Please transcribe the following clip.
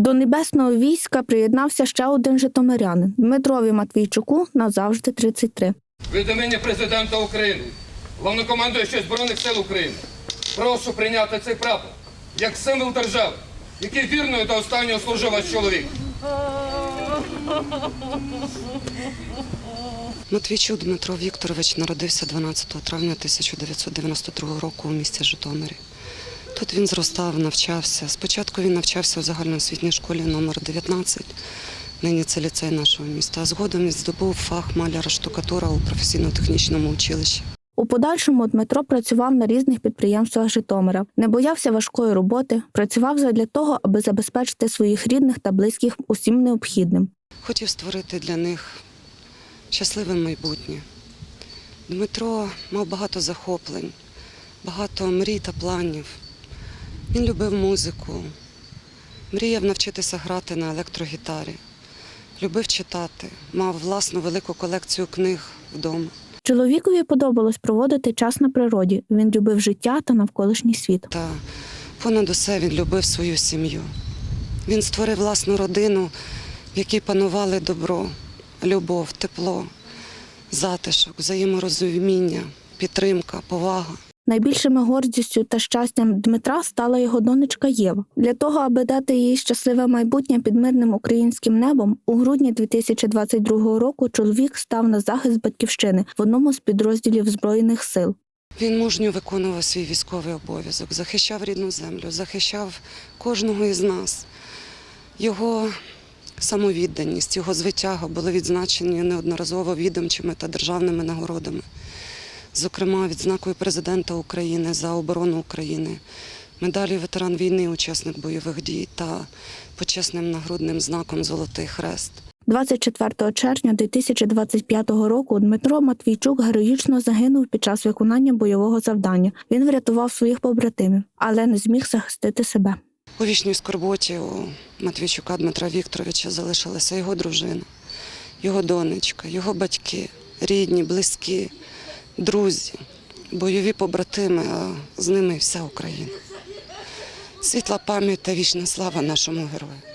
До небесного війська приєднався ще один житомирянин Дмитрові Матвійчуку назавжди 33. Від імені президента України, головнокомандуючого Збройних сил України, прошу прийняти цей прапор як символ держави, який вірною до останнього служив ваш чоловік. Матвійчук Дмитро Вікторович народився 12 травня 1992 року у місті Житомирі. Тут він зростав, навчався. Спочатку він навчався у загальноосвітній школі номер 19 нині це ліцей нашого міста. Згодом він здобув фах маляра штукатура у професійно-технічному училищі. У подальшому Дмитро працював на різних підприємствах Житомира, не боявся важкої роботи, працював задля того, аби забезпечити своїх рідних та близьких усім необхідним. Хотів створити для них щасливе майбутнє. Дмитро мав багато захоплень, багато мрій та планів. Він любив музику, мріяв навчитися грати на електрогітарі, любив читати, мав власну велику колекцію книг вдома. Чоловікові подобалось проводити час на природі. Він любив життя та навколишній світ. Та понад усе він любив свою сім'ю. Він створив власну родину, в якій панували добро, любов, тепло, затишок, взаєморозуміння, підтримка, повага. Найбільшими гордістю та щастям Дмитра стала його донечка Єва. Для того, аби дати їй щасливе майбутнє під мирним українським небом, у грудні 2022 року чоловік став на захист батьківщини в одному з підрозділів збройних сил. Він мужньо виконував свій військовий обов'язок, захищав рідну землю, захищав кожного із нас. Його самовідданість, його звитяга були відзначені неодноразово відомчими та державними нагородами. Зокрема, відзнакою президента України за оборону України, медаллю ветеран війни, учасник бойових дій та почесним нагрудним знаком Золотий Хрест. 24 червня 2025 року Дмитро Матвійчук героїчно загинув під час виконання бойового завдання. Він врятував своїх побратимів, але не зміг захистити себе. У вічній скорботі у Матвійчука Дмитра Вікторовича залишилася його дружина, його донечка, його батьки, рідні, близькі, друзі, бойові побратими, а з ними вся Україна. Світла пам'ять та вічна слава нашому герою.